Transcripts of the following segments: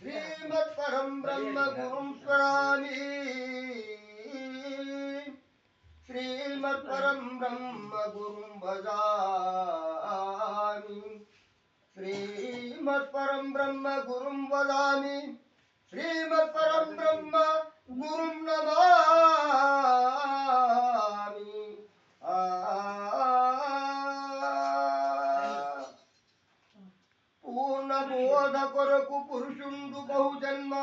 श्रीमत्परं ब्रह्म गुरुं प्राणि श्रीमत्परं ब्रह्म गुरुं वदामि। श्रीमत्परं ब्रह्म गुरुं वदामि। श्रीमत्परं ब्रह्म गुरुं नमामि। आ ఆ పూర్ణ బోధ కొరకు పురుషుండు బహుజన్మ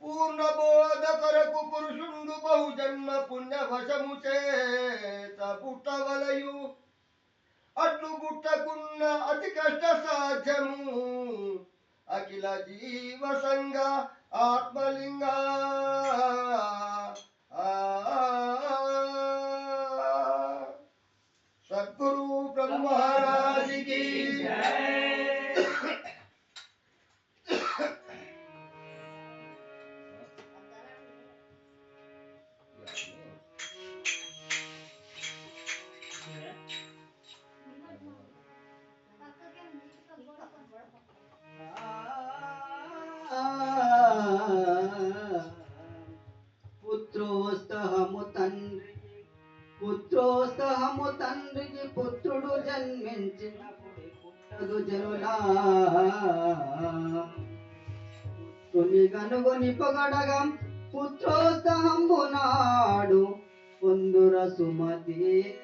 పూర్ణ బోధ కొరకు పురుషుండు బహుజన్మ పుణ్యవశము చేత పుట్టవలయు అట్లు పుట్టకున్న అతి కష్ట సాధ్యము అఖిల జీవ సంగ ఆత్మలింగ సద్గురు బ్రహ్మరాజికి పుత్రోస్తహము తండ్రి. పుత్రోత్సాహము తండ్రికి పుత్రుడు జన్మించినప్పుడు పుట్టదు జనులా. పుత్రుని గనుగొని పొగడగా పుత్రోస్తహంబు నాడు పొందుర సుమతి.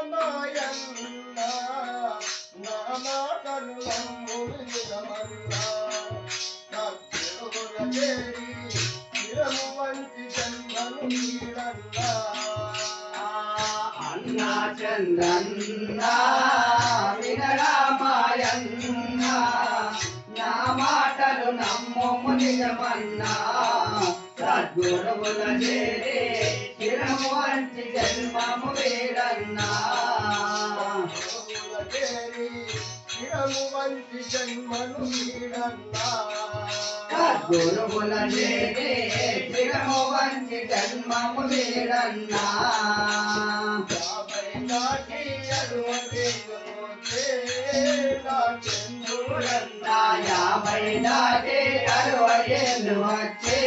అన్న సద్గురువుల చేరే జన్మము వేడన్నా చిరము వంచి జన్మను వీడన్న సద్గురువుల చిరము వంటి జన్మము వేడన్నా యాభై నాటి అరవై అరవై ఏళ్ళు వచ్చే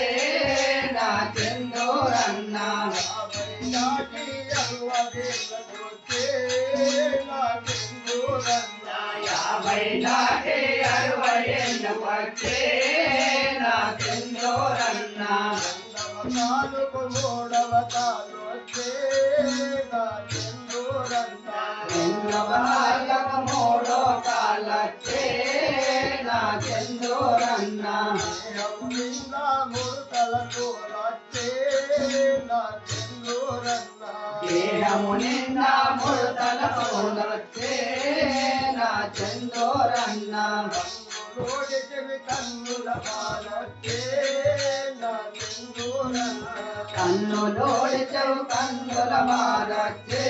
దాటి అరవై ఏళ్ళు వచ్చే నా చందోరన్నా నాలుగు మూడవ కాలు వచ్చే మూడో కాలచ్చే దేహము నిండా ముడతల వచ్చే కన్నులోడి చెవు కన్నుల మారచ్చే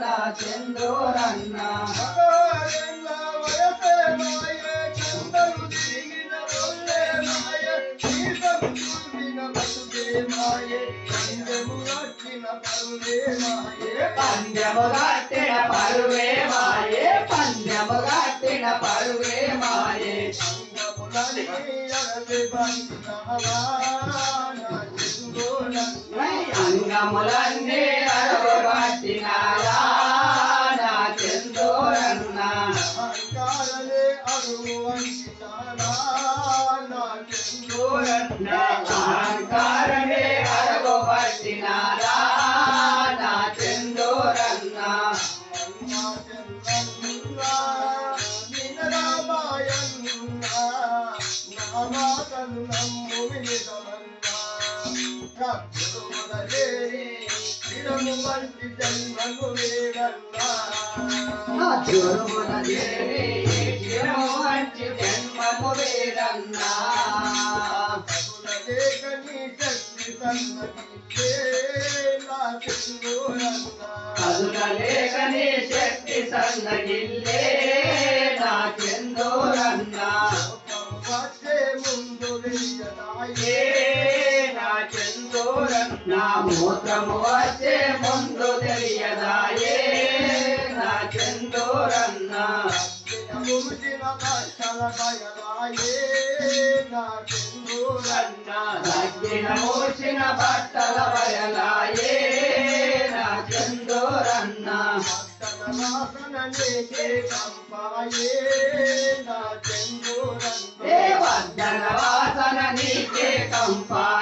నా చందోరన్నా మగవారెల్ల వయసే మాయే, చింతలు తిరిగిన ఒళ్ళే మాయే, జీవితం చూసిన బతుకే మాయే, పందెము కట్టిన పరువే మాయే. పందెము కట్టిన పరువే మాయే పందెము కట్టిన పరువే మాయే అంగములని అడవి బంధనవా, నా చిందోరన్న. అంగములన్నీ అరవబట్టినారా నా చందోరన్నా అహంకారలే అరువు వంచినాడా, నా చిందోరన్న. నా జోరుముల దేవి చిరము వంటి జన్మము వేదన్నా కదులలేకని శక్తి సన్నగిల్లే నా చందోరన్నా ముందు ఏ నా నా మూత్రము వచ్చే ముందు తెలియదాయే నా చందూరన్న ముగిసిన కష్టల నా సింధూరన్న తగ్గిన మూసిన బట్టల బయలాయే నా చందూరన్న వాసన నీకే కంపాయే.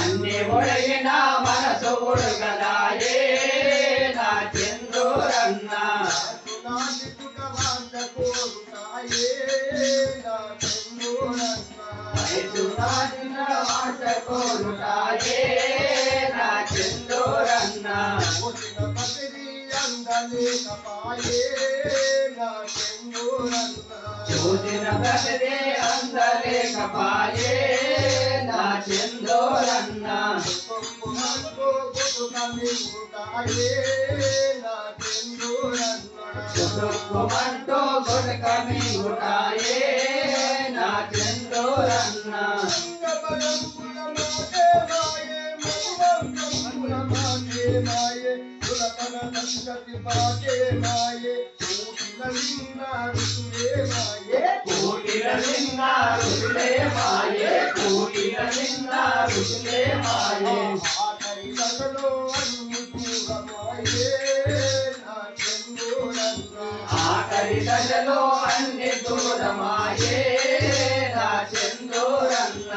అన్ని ఒడిగిన మనసు ఉడగదాయే అందలేకపాయే నా చందూరన్న. కుటుంబమంటూ గుడక మింగుటాయే నా చందూరన్న. కూటిల నిన్న రుచులే మాయే కూటిల నిన్న రుచులే మాయే ఆఖరి అన్ని దూరమాయే నా చందూరన్న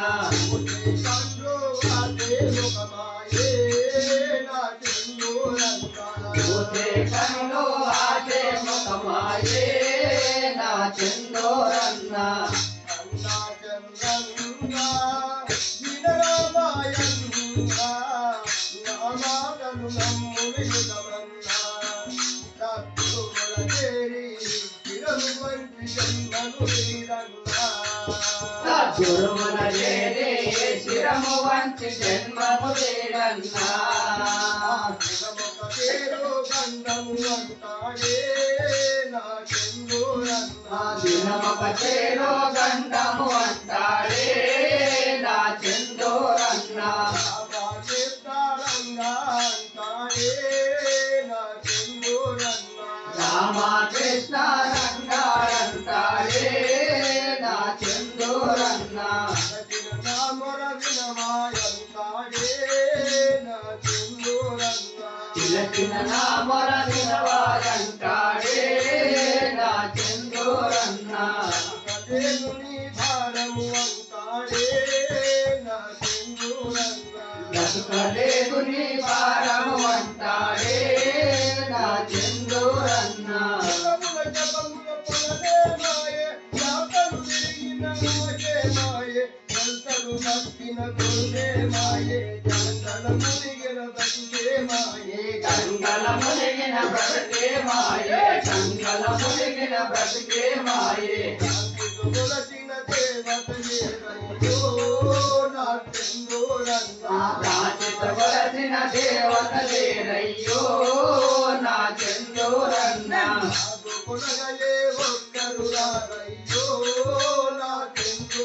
గురువుల చేరి శిరము వంచి జన్మము వేడన్నా దినమొక చేరో గండము అంటాడే నా చందూరన్న రామకృష్ణ రంగారంటాడే నా చందూరన్న తిలకిన నా మొర వినవారంటాడే భారము అంటాడే నా చందూరన్న గంగల మునిగిన బ్రతుకే మాయే. గంగల మునిగిన మాయే దేవత లేరయ్యో నా ఒక్కరు రారయ్యో నా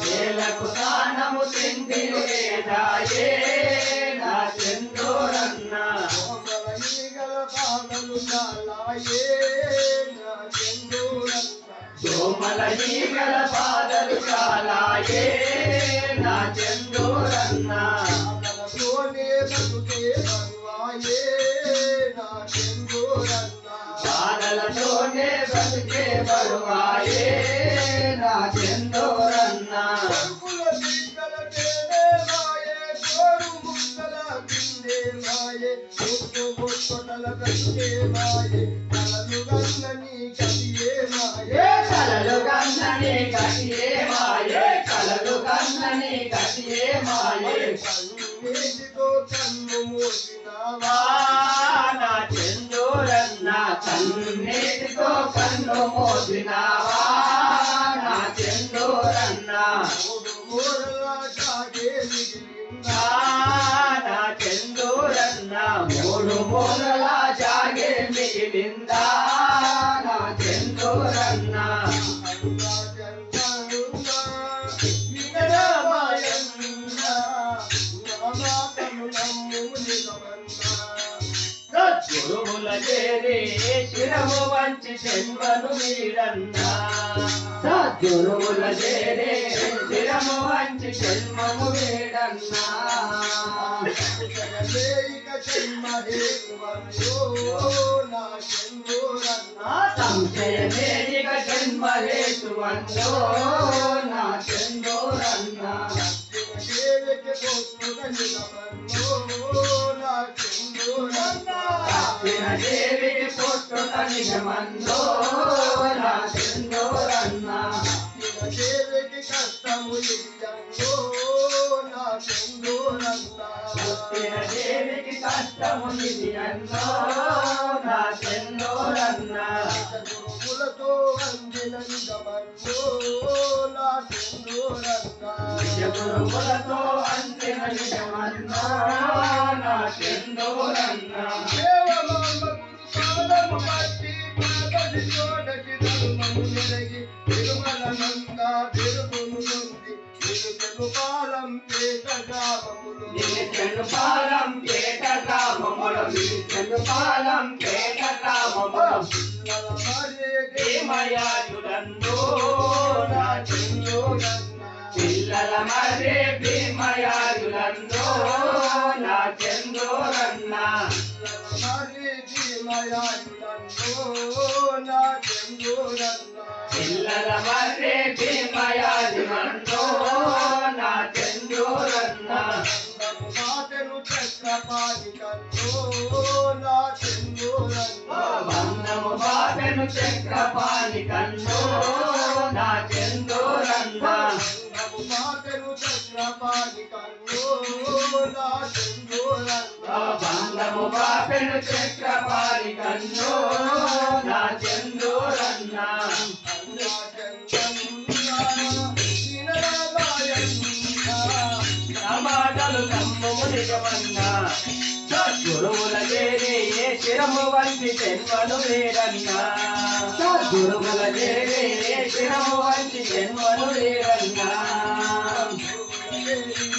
వేలకు దానము తిండి వేడాయే సోమల ఈగల పాదలు కాలాయే నా చందోరన్నా బాధలతోనే బ్రతికే బరువాయే నా చందోరన్నా ఏ కలలు కన్నని కటియే మాయే కలలు కన్నని కటియే మాయే. కన్ను మోసినావా? నా చందోరన్నా కన్నీటితో కన్ను మోసినావా? నా చందోరన్నా మూడు మూరలా మిగిలిందా? నా చందోరన్నా మూడు శిరము వంచి జన్మను వీడన్నా సద్గురువుల చేరే శిరము వంచి జన్మము వీడన్నా నా జన్మ హేతువన్నో నా చందోరన్నా దేవికి పుట్టుక నిజమన్నో నా చందోరన్నా కష్టము ఇయ్యంలో నా దేవికి కష్టము ఇది అన్నో నా అందిన పాలం పేట గ్రామములు నిలిచెను పాలం పేట గ్రామములు పిల్లల మరే భీమయాజులందో నా పిల్లల మరే పిల్లల మరే భీమయాజులందో నా చందోరన్నా బంధము చక్రపాణి కన్నో నా చందోరన్నా బంధము చక్రపాణి కన్నో నా సమాటలు నమ్మము నిజమన్నా సద్గురువుల చేరే ఏ శిరము వంటి జన్మను లేరన్నా సద్గురువుల చేరే ఏ శిరము వంటి జన్మను లేరన్నా